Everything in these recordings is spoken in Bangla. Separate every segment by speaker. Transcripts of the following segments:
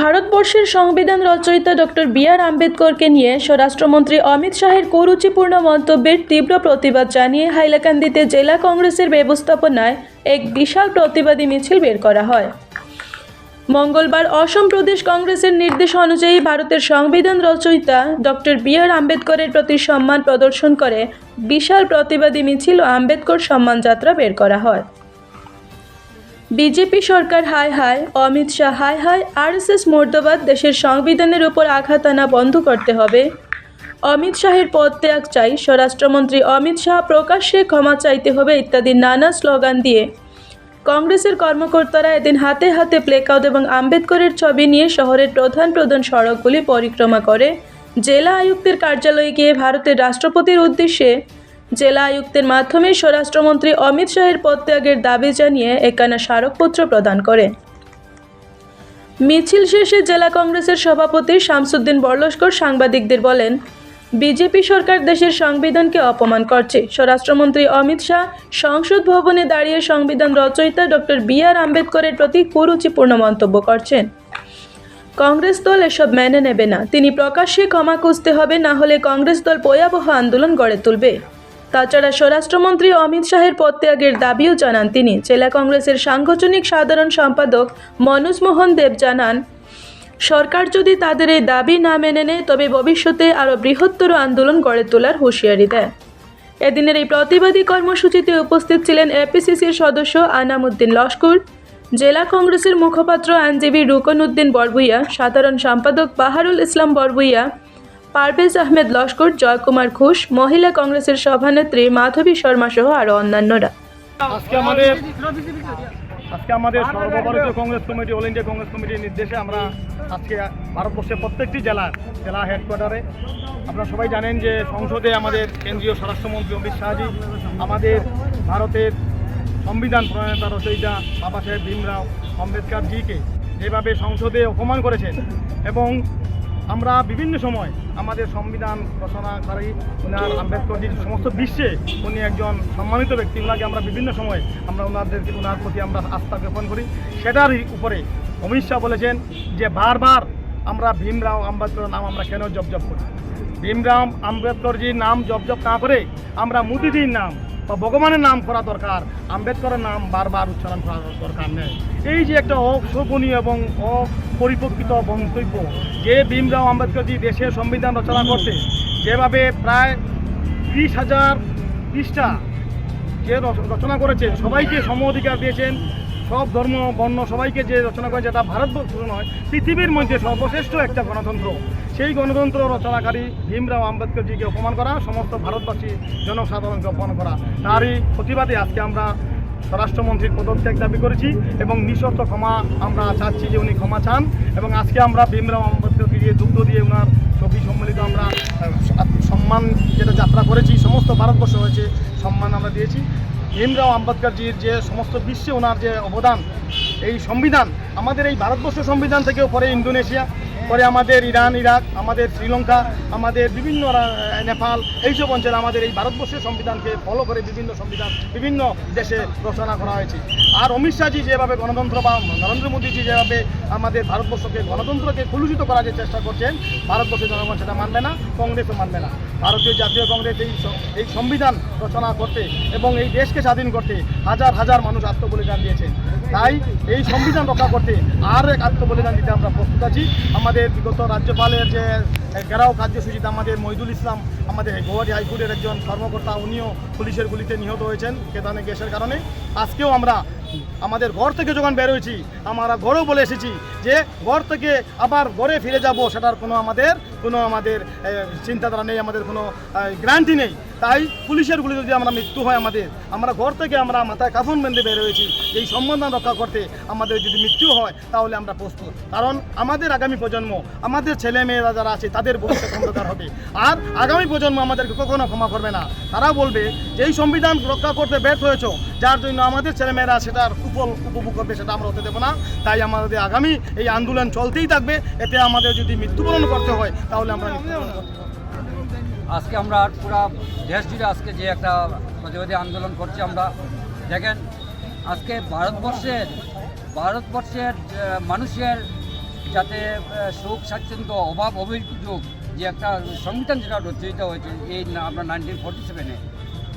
Speaker 1: ভারতবর্ষের সংবিধান রচয়িতা ডক্টর বি আর আম্বেদকরকে নিয়ে স্বরাষ্ট্রমন্ত্রী অমিত শাহের কুরুচিপূর্ণ মন্তব্যের তীব্র প্রতিবাদ জানিয়ে হাইলাকান্দিতে জেলা কংগ্রেসের ব্যবস্থাপনায় এক বিশাল প্রতিবাদী মিছিল বের করা হয়। মঙ্গলবার অসম প্রদেশ কংগ্রেসের নির্দেশ অনুযায়ী ভারতের সংবিধান রচয়িতা ডক্টর বি আর আম্বেদকরের প্রতি সম্মান প্রদর্শন করে বিশাল প্রতিবাদী মিছিল ও আম্বেদকর সম্মান যাত্রা বের করা হয়। বিজেপি সরকার হায় হায়, অমিত শাহ হায় হায়, আরএসএস মুর্দাবাদ দেশের সংবিধানের উপর আঘাত আনা বন্ধ করতে হবে। অমিত শাহের পদত্যাগ চাই, স্বরাষ্ট্রমন্ত্রী অমিত শাহ প্রকাশ্যে ক্ষমা চাইতে হবে ইত্যাদি নানা স্লোগান দিয়ে। কংগ্রেসের কর্মকর্তারা এদিন হাতে হাতে প্লেকাউট এবং আম্বেদকরের ছবি নিয়ে শহরের প্রধান প্রধান সড়কগুলি পরিক্রমা করে। জেলা আয়ুক্তের কার্যালয়ে গিয়ে ভারতের রাষ্ট্রপতির উদ্দেশ্যে জেলা আয়ুক্তের মাধ্যমে স্বরাষ্ট্রমন্ত্রী অমিত শাহের পদত্যাগের দাবি জানিয়ে একখানা স্মারকপত্র প্রদান করে। মিছিল শেষে জেলা কংগ্রেসের সভাপতি শামসুদ্দিন বরলস্কর সাংবাদিকদের বলেন, বিজেপি সরকার দেশের সংবিধানকে অপমান করছে। স্বরাষ্ট্রমন্ত্রী অমিত শাহ সংসদ ভবনে দাঁড়িয়ে সংবিধান রচয়িতা ডক্টর বি আর আম্বেদকরের প্রতি কুরুচিপূর্ণ মন্তব্য করছেন। কংগ্রেস দল এসব মেনে নেবে না। তিনি প্রকাশ্যে ক্ষমা খুঁজতে হবে, না হলে কংগ্রেস দল ভয়াবহ আন্দোলন গড়ে তুলবে। তাছাড়া স্বরাষ্ট্রমন্ত্রী অমিত শাহের পদত্যাগের দাবিও জানান তিনি। জেলা কংগ্রেসের সাংগঠনিক সাধারণ সম্পাদক মনোজ মোহন দেব জানান, সরকার যদি তাদের এই দাবি না মেনে নেয়, তবে ভবিষ্যতে আরও বৃহত্তর আন্দোলন গড়ে তোলার হুঁশিয়ারি দেয়। এদিনের এই প্রতিবাদী কর্মসূচিতে উপস্থিত ছিলেন এপিসিসির সদস্য আনামুদ্দিন লস্কর, জেলা কংগ্রেসের মুখপাত্র আইনজীবী রুকন উদ্দিন বরবুইয়া, সাধারণ সম্পাদক বাহারুল ইসলাম বরবুইয়া পারভেজ আহমেদ লস্কর, জয়কুমার ঘোষ, মহিলা কংগ্রেসের সভানেত্রী মাধবী শর্মা সহ আরও অন্যান্যরা।
Speaker 2: আজকে আমাদের আজকে আমাদের সর্বভারতীয় Congress committee, All India Congress কমিটির নির্দেশে আমরা আজকে ভারতবর্ষের প্রত্যেকটি জেলার জেলা হেডকোয়ার্টারে আপনারা সবাই জানেন যে সংসদে আমাদের কেন্দ্রীয় স্বরাষ্ট্রমন্ত্রী অমিত শাহজি, আমাদের ভারতের সংবিধান প্রণেতা রচয়িতা বাবা সাহেব ভীমরাও আম্বেদকর জিকে যেভাবে সংসদে অপমান করেছেন এবং আমরা বিভিন্ন সময় আমাদের সংবিধান রচনাকারী ওনার আম্বেদকরজির সমস্ত বিশ্বে উনি একজন সম্মানিত ব্যক্তি। ওনাকে আমরা বিভিন্ন সময় আমরা ওনাদের ওনার প্রতি আমরা আস্থা জ্ঞাপন করি। সেটার উপরে অমিত শাহ বলেছেন যে বারবার আমরা ভীমরাও আম্বেদকর নাম আমরা কেন জপ জপ করি? ভীমরাম আম্বেদকরজির নাম জপ জপ না করে আমরা মোদিজির নাম বা ভগবানের নাম করা দরকার, আম্বেদকরের নাম বারবার উচ্চারণ করা দরকার নেই। এই যে একটা অশোভনীয় এবং অপরিপক্কিত মন্তব্য, যে ভীমরাও আম্বেদকরজি দেশের সংবিধান রচনা করতে, যেভাবে প্রায় ত্রিশ হাজার পৃষ্ঠা যে রচনা করেছেন সবাইকে সম অধিকার দিয়েছেন, সব ধর্ম, বর্ণ সবাইকে যে রচনা করেছে, তা ভারতবর্ষ নয়, পৃথিবীর মধ্যে সর্বশ্রেষ্ঠ একটা গণতন্ত্র। সেই গণতন্ত্র রচনাকারী ভীমরাও আম্বেদকরজিকে অপমান করা, সমস্ত ভারতবাসী জনসাধারণকে অপমান করা, তারই প্রতিবাদে আজকে আমরা স্বরাষ্ট্রমন্ত্রীর পদত্যাগ দাবি করেছি এবং নিঃশর্ত ক্ষমা আমরা চাচ্ছি যে উনি ক্ষমা চান এবং আজকে আমরা ভীমরাও আম্বেদকরকে দিয়ে দুগ্ধ দিয়ে ওনার ছবি সম্মিলিত আমরা সম্মান যেটা যাত্রা করেছি, সমস্ত ভারতবর্ষ হয়েছে সম্মান আমরা দিয়েছি। ভীমরাও আম্বেদকরজির যে সমস্ত বিশ্বে ওনার যে অবদান, এই সংবিধান, আমাদের এই ভারতবর্ষ সংবিধান থেকেও পরে ইন্দোনেশিয়া পরে আমাদের ইরান, ইরাক, আমাদের শ্রীলঙ্কা, আমাদের বিভিন্ন নেপাল, এইসব অঞ্চলে আমাদের এই ভারতবর্ষের সংবিধানকে ফলো করে বিভিন্ন সংবিধান, বিভিন্ন দেশে রচনা করা হয়েছে। আর অমিত শাহজি যেভাবে গণতন্ত্র বা নরেন্দ্র মোদীজি যেভাবে আমাদের ভারতবর্ষকে, গণতন্ত্রকে কলুষিত করার যে চেষ্টা করছেন, ভারতবর্ষের জনগণ সেটা মানবে না, কংগ্রেসও মানবে না। ভারতীয় জাতীয় কংগ্রেস এই এই সংবিধান রচনা করতে এবং এই দেশকে স্বাধীন করতে হাজার হাজার মানুষ আত্মবলিদান দিয়েছেন তাই এই সংবিধান রক্ষা করতে আর এক আত্মবলিদান দিতে আমরা প্রস্তুত আছি। আমাদের বিগত রাজ্যপালের যে ঘেরাও কার্যসূচিতে আমাদের মহিদুল ইসলাম, আমাদের গৌহাটি হাইকোর্টের একজন কর্মকর্তা, উনিও পুলিশের গুলিতে নিহত হয়েছেন কেদানে গ্যাসের কারণে। আজকেও আমরা আমাদের ঘর থেকে যখন বের হয়েছি, আমরা ঘরেও বলে এসেছি যে ঘর থেকে আবার ঘরে ফিরে যাব, সেটার কোনো আমাদের কোনো আমাদের চিন্তাধারা নেই আমাদের কোনো গ্যারান্টি নেই। তাই পুলিশের গুলি যদি আমরা মৃত্যু হয় আমাদের, আমরা ঘর থেকে আমরা মাথায় কাফন বেঁধে বের হয়েছি। এই সম্বন্ধ রক্ষা করতে আমাদের যদি মৃত্যু হয়, তাহলে আমরা প্রস্তুত। কারণ আমাদের আগামী প্রজন্ম, আমাদের ছেলে মেয়েরা যারা আছে, তাদের ভবিষ্যৎ অন্ধকার হবে। আর আগামী প্রজন্ম আমাদেরকে কখনো ক্ষমা করবে না। তারা বলবে যে, এই সংবিধান রক্ষা করতে ব্যর্থ হয়েছ, যার জন্য আমাদের ছেলেমেয়েরা সেটার সুফল উপভোগ করবে, সেটা আমরা হতে দেবো না। তাই আমাদের আগামী এই আন্দোলন চলতেই থাকবে। এতে আমাদের যদি মৃত্যুবরণ করতে হয়, তাহলে আমরা মৃত্যুবরণ করতে।
Speaker 3: আজকে আমরা পুরা দেশ জুড়ে আজকে যে একটা প্রতিবাদী আন্দোলন করছি আমরা। দেখেন, আজকে ভারতবর্ষের ভারতবর্ষের মানুষের যাতে সুখ, স্বাচ্ছন্দ্য, অভাব, অভিযোগ যে একটা সংবিধান যেটা রচিত হয়েছে, এই আপনার নাইনটিন ফোর্টি সেভেনে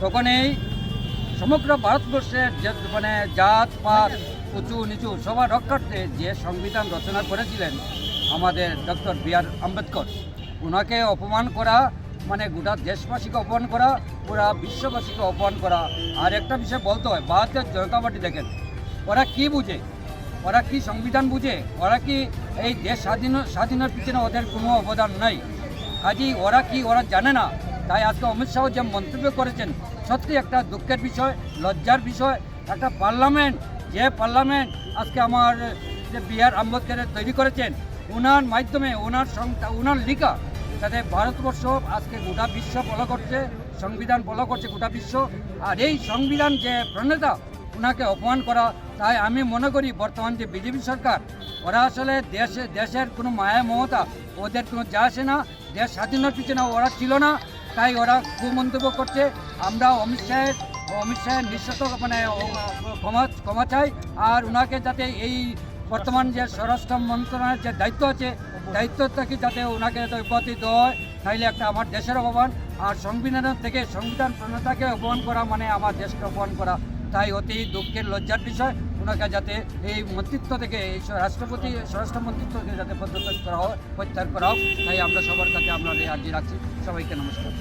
Speaker 3: তখন এই সমগ্র ভারতবর্ষের যে মানে জাত, পাত, উঁচু, নিচু সবার রক্ষার্থে যে সংবিধান রচনা করেছিলেন আমাদের ডক্টর বি আর আম্বেদকর ওনাকে অপমান করা মানে গোটা দেশবাসীকে অপমান করা, পুরা বিশ্ববাসীকে অপমান করা। আর একটা বিষয় বলতে হয় ভারতীয় জনতা পার্টি দেখেন, ওরা কি বুঝে? ওরা কি সংবিধান বুঝে? ওরা কি এই দেশ স্বাধীন, স্বাধীনের পিছনে ওদের কোনো অবদান নাই? কাজেই ওরা কি ওরা জানে না? তাই আজকে অমিত শাহ যে মন্তব্য করেছেন, সত্যি একটা দুঃখের বিষয়, লজ্জার বিষয়, একটা পার্লামেন্ট, যে পার্লামেন্ট আজকে আমার যে বি আর আম্বেদকরের তৈরি করেছেন ওনার মাধ্যমে ওনার সং- ওনার লিখা যাতে ভারতবর্ষ আজকে গোটা বিশ্ব ফলো করছে, সংবিধান ফলো করছে গোটা বিশ্ব, আর এই সংবিধান যে প্রণেতা ওনাকে অপমান করা, তাই আমি মনে করি বর্তমান যে বিজেপি সরকার, ওরা আসলে দেশে, দেশের কোনো মায়া মমতা, ওদের কোনো যা আসে না, দেশ স্বাধীনের পিছনে ওরা ছিল না, তাই ওরা কুমন্তব্য করছে। আমরা অমিত শাহের অমিত শাহের নিঃস্বার্থ মানে ক্ষমা ক্ষমা চাই, আর ওনাকে যাতে এই বর্তমান যে স্বরাষ্ট্র মন্ত্রণালয়ের যে দায়িত্ব আছে, দায়িত্ব থেকে যাতে ওনাকে অব্যাহতি দেওয়া হয়, তাইলে একটা আমার দেশের অপমান আর সংবিধানের থেকে সংবিধান প্রণেতাকে অপমান করা মানে আমার দেশকে অপমান করা। তাই অতি দুঃখের, লজ্জার বিষয়। ওনাকে যাতে এই মন্ত্রিত্ব থেকে, এই রাষ্ট্রপতি স্বরাষ্ট্র মন্ত্রিত্ব থেকে যাতে পদত্যাগ করা হয় প্রত্যাহার করা হোক, তাই আমরা সবার কাছে আমরা আর্জি রাখছি। সবাইকে নমস্কার।